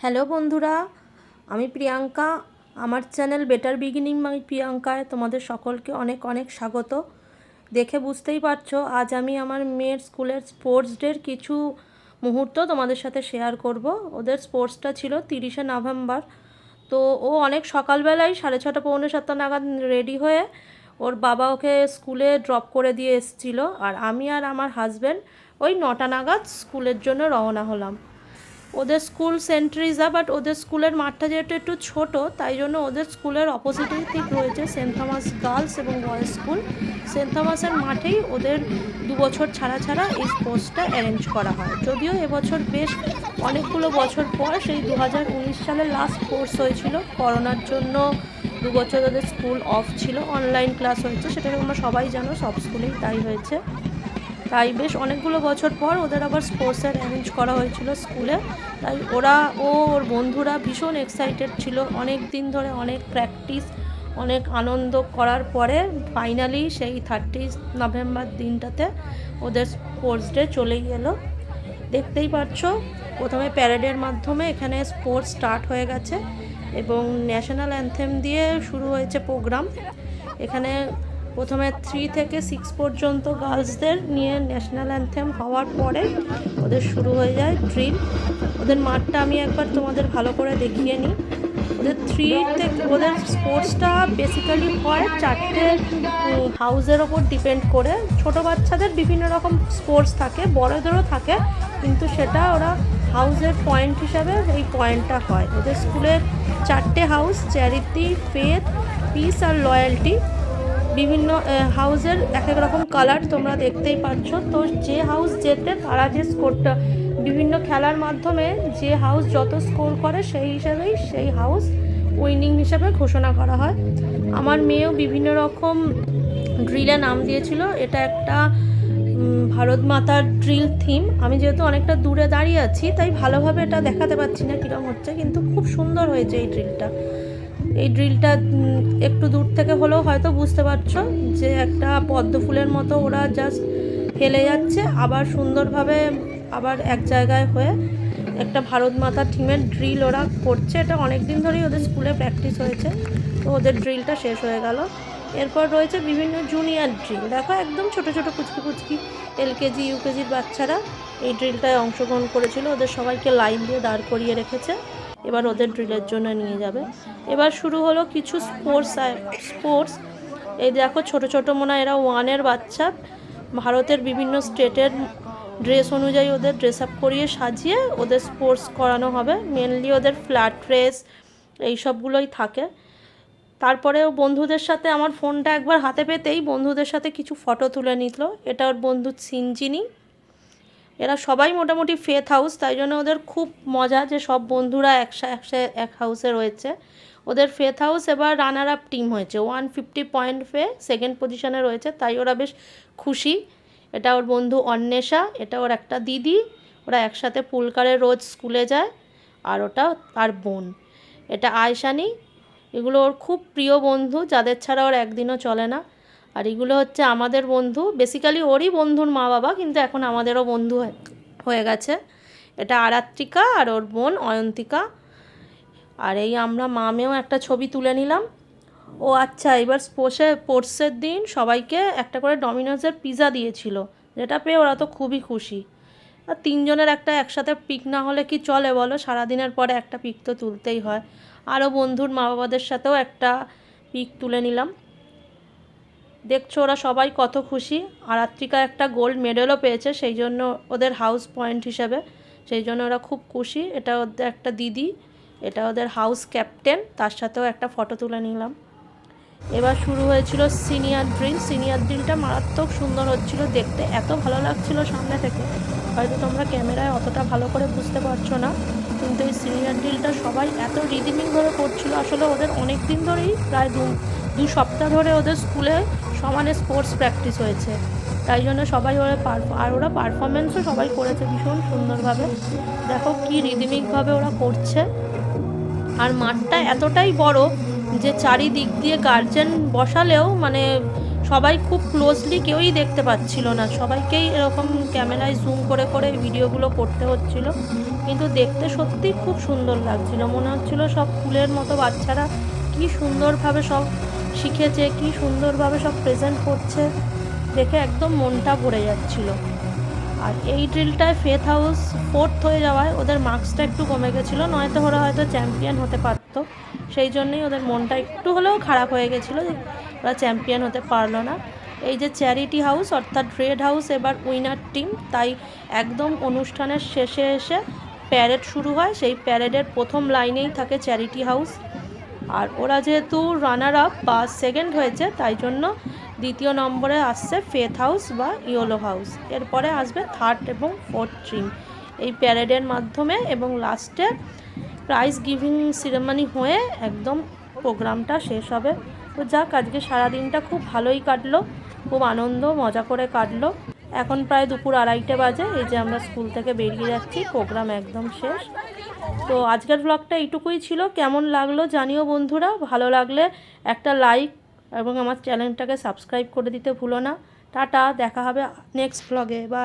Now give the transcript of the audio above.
Hello বন্ধুরা, আমি প্রিয়াঙ্কা। আমার চ্যানেল বেটার বিগিনিং মাই প্রিয়াঙ্কায় তোমাদের সকলকে অনেক অনেক স্বাগত। দেখে বুঝতেই পারছ, আজ আমি আমার মেয়ের স্কুলের স্পোর্টস ডের কিছু মুহূর্ত তোমাদের সাথে শেয়ার করব। ওদের স্পোর্টসটা ছিল তিরিশে নভেম্বর। তো ও অনেক সকালবেলায় সাড়ে ছটা পৌনে সাতটা নাগাদ রেডি হয়ে ওর বাবা ওকে স্কুলে ড্রপ করে দিয়ে এসেছিল। আর আমি আর আমার হাজব্যান্ড ওই নটা নাগাদ স্কুলের জন্য রওনা হলাম। ওদের স্কুল সেন্ট ট্রিজা বাট ওদের স্কুলের মাঠটা যেহেতু একটু ছোট, তাই জন্য ওদের স্কুলের অপোজিটেই ঠিক রয়েছে সেন্ট থমাস গার্লস এবং বয়েজ স্কুল সেন্ট থমাসের মাঠেই ওদের দু বছর ছাড়া ছাড়া এই স্পোর্টসটা অ্যারেঞ্জ করা হয়। যদিও এবছর বেশ অনেকগুলো বছর পর সেই দু হাজার উনিশ সালে লাস্ট কোর্স হয়েছিল। করোনার জন্য দু বছর ওদের স্কুল অফ ছিল অনলাইন ক্লাস হয়েছে সেটা তোমরা সবাই জানো, সব স্কুলেই তাই হয়েছে। তাই বেশ অনেকগুলো বছর পর ওদের আবার স্পোর্টসের অ্যারেঞ্জ করা হয়েছিল স্কুলে তাই ওরা ও ওর বন্ধুরা ভীষণ এক্সাইটেড ছিল। অনেক দিন ধরে অনেক প্র্যাকটিস অনেক আনন্দ করার পরে ফাইনালি সেই থার্টি নভেম্বর দিনটাতে ওদের স্পোর্টস ডে চলেই এলো। দেখতেই পাচ্ছ প্রথমে প্যারেডের মাধ্যমে এখানে স্পোর্টস স্টার্ট হয়ে গেছে এবং ন্যাশনাল অ্যান্থেম দিয়ে শুরু হয়েছে প্রোগ্রাম এখানে প্রথমে থ্রি থেকে সিক্স পর্যন্ত গার্লসদের নিয়ে ন্যাশনাল অ্যান্থেম হওয়ার পরে ওদের শুরু হয়ে যায় ড্রিল ওদের মাঠটা আমি একবার তোমাদের ভালো করে দেখিয়ে নিই। ওদের থ্রি থেকে ওদের স্পোর্টসটা বেসিক্যালি হয় চারটে হাউসের ওপর ডিপেন্ড করে। ছোট বাচ্চাদের বিভিন্ন রকম স্পোর্টস থাকে, বড়দেরও থাকে, কিন্তু সেটা ওরা হাউসের পয়েন্ট হিসাবে এই পয়েন্টটা হয়। ওদের স্কুলের চারটে হাউস চ্যারিটি ফেথ পিস আর লয়্যালটি বিভিন্ন হাউসের এক এক রকম কালার তোমরা দেখতেই পাচ্ছ। তো যে হাউস যেতে তারা যে স্কোরটা বিভিন্ন খেলার মাধ্যমে যে হাউস যত স্কোর করে সেই হিসাবেই সেই হাউস উইনিং হিসাবে ঘোষণা করা হয়। আমার মেয়েও বিভিন্ন রকম ড্রিলে নাম দিয়েছিল। এটা একটা ভারত মাতার ড্রিল থিম আমি যেহেতু অনেকটা দূরে দাঁড়িয়ে আছি, তাই ভালোভাবে এটা দেখাতে পারছি না কীরকম হচ্ছে, কিন্তু খুব সুন্দর হয়েছে এই ড্রিলটা এই ড্রিলটা একটু দূর থেকে হলেও হয়তো বুঝতে পারছ যে একটা পদ্ম ফুলের মতো ওরা জাস্ট হেলে যাচ্ছে। আবার সুন্দরভাবে আবার এক জায়গায় হয়ে একটা ভারত মাতার থিমের ড্রিল ওরা করছে। এটা অনেক দিন ধরেই ওদের স্কুলে প্র্যাকটিস হয়েছে। তো ওদের ড্রিলটা শেষ হয়ে গেল। এরপর রয়েছে বিভিন্ন জুনিয়র ড্রিল দেখো একদম ছোট ছোট কুচকি কুচকি এলকেজি ইউকেজির বাচ্চারা এই ড্রিলটায় অংশগ্রহণ করেছিল। ওদের সবাইকে লাইন দিয়ে দাঁড় করিয়ে রেখেছে। এবার ওদের ড্রিলের জন্য নিয়ে যাবে। এবার শুরু হলো কিছু স্পোর্টস স্পোর্টস। এই দেখো ছোট ছোট মনে, এরা ওয়ানের বাচ্চা। ভারতের বিভিন্ন স্টেটের ড্রেস অনুযায়ী ওদের ড্রেস আপ করিয়ে সাজিয়ে ওদের স্পোর্টস করানো হবে। মেনলি ওদের ফ্ল্যাট ড্রেস এইসবগুলোই থাকে। তারপরেও বন্ধুদের সাথে আমার ফোনটা একবার হাতে পেতেই বন্ধুদের সাথে কিছু ফটো তুলে নিল। এটা ওর বন্ধু সিনজিনি। এরা সবাই মোটামুটি ফেথ হাউস তাই জন্য ওদের খুব মজা যে সব বন্ধুরা একসা একসা, এক হাউসে রয়েছে। ওদের ফেথ হাউস এবার রানার আপ টিম হয়েছে। ওয়ান ফিফটি পয়েন্ট ফে সেকেন্ড পজিশনে রয়েছে, তাই ওরা বেশ খুশি। এটা ওর বন্ধু অন্বেষা, এটা ওর একটা দিদি, ওরা একসাথে পুলকারে রোজ স্কুলে যায়, আর ওটা তার বোন। এটা আয়সানি এগুলো ওর খুব প্রিয় বন্ধু, যাদের ছাড়া ওর একদিনও চলে না। আর এগুলো হচ্ছে আমাদের বন্ধু। বেসিক্যালি ওরই বন্ধুর মা বাবা কিন্তু এখন আমাদেরও বন্ধু হয়ে গেছে। এটা আরাত্রিকা আর ওর বোন অয়ন্তিকা। আর এই আমরা মামেও একটা ছবি তুলে নিলাম। ও আচ্ছা এবার স্পোর্টসে স্পোর্টসের দিন সবাইকে একটা করে ডমিনোজের পিৎজা দিয়েছিল, যেটা পেয়ে ওরা তো খুবই খুশি। আর তিনজনের একটা একসাথে পিক না হলে কি চলে বলো? সারাদিনের পরে একটা পিক তো তুলতেই হয়। আরও বন্ধুর মা বাবাদের সাথেও একটা পিক তুলে নিলাম। দেখছ ওরা সবাই কত খুশি। আর আত্রিকা একটা গোল্ড মেডেলও পেয়েছে, সেই জন্য ওদের হাউস পয়েন্ট হিসেবে। সেই জন্য ওরা খুব খুশি। এটা ওদের একটা দিদি, এটা ওদের হাউস ক্যাপ্টেন তার সাথেও একটা ফটো তুলে নিলাম। এবার শুরু হয়েছিল সিনিয়র ড্রিল সিনিয়র ড্রিলটা মারাত্মক সুন্দর হচ্ছিল, দেখতে এত ভালো লাগছিল সামনে থেকে। হয়তো তোমরা ক্যামেরায় অতটা ভালো করে বুঝতে পারছ না, কিন্তু এই সিনিয়র ড্রিলটা সবাই এত রিদিমিংভাবে করছিল। আসলে ওদের অনেক দিন ধরেই প্রায় দু দু সপ্তাহ ধরে ওদের স্কুলে সমানে স্পোর্টস প্র্যাকটিস হয়েছে। তাই জন্য সবাই ওরা পারফ আর ওরা পারফরমেন্সও সবাই করেছে ভীষণ সুন্দরভাবে। দেখো কী রিদিমিকভাবে ওরা করছে। আর মাঠটা এতটাই বড় যে চারিদিক দিয়ে গার্জেন বসালেও মানে সবাই খুব ক্লোজলি কেউই দেখতে পাচ্ছিল না। সবাইকেই এরকম ক্যামেরায় জুম করে করে ভিডিওগুলো করতে হচ্ছিল। কিন্তু দেখতে সত্যি খুব সুন্দর লাগছিল। মনে হচ্ছিল সব ফুলের মতো বাচ্চারা কি সুন্দরভাবে সব শিখেছে, কি সুন্দরভাবে সব প্রেজেন্ট করছে। দেখে একদম মনটা ভরে যাচ্ছিল। আর এই ড্রিলটায় ফেথ হাউস ফোর্থ হয়ে যাওয়ায় ওদের মার্কসটা একটু কমে গেছিল, নয়তো ওরা হয়তো চ্যাম্পিয়ন হতে পারতো। সেই জন্যই ওদের মনটা একটু হলেও খারাপ হয়ে গেছিল যে ওরা চ্যাম্পিয়ন হতে পারল না। এই যে চ্যারিটি হাউস অর্থাৎ রেড হাউস এবার উইনার টিম তাই একদম অনুষ্ঠানের শেষে এসে প্যারেড শুরু হয়। সেই প্যারেডের প্রথম লাইনেই থাকে চ্যারিটি হাউস আর ওরা যেহেতু রানার আপ বা সেকেন্ড হয়েছে, তাই জন্য দ্বিতীয় নম্বরে আসছে ফেথ হাউস বা ইয়োলো হাউস এরপরে আসবে থার্ড এবং ফোর্থ ট্রিম এই প্যারেডের মাধ্যমে এবং লাস্টে প্রাইজ গিভিং সিরেমানি হয়ে একদম প্রোগ্রামটা শেষ হবে। তো যাক, আজকে সারাদিনটা খুব ভালোই কাটলো। খুব আনন্দ, মজা করে কাটলো। এখন প্রায় দুপুর আড়াইটা বাজে, এই যে আমরা স্কুল থেকে বেরিয়ে যাচ্ছি প্রোগ্রাম একদম শেষ। তো আজকের ব্লগটা এইটুকুই ছিল। কেমন লাগল জানিও বন্ধুরা। ভালো লাগলে একটা লাইক এবং আমার চ্যানেলটাকে সাবস্ক্রাইব করে দিতে ভুলো না। টাটা, দেখা হবে নেক্সট ব্লগে বাই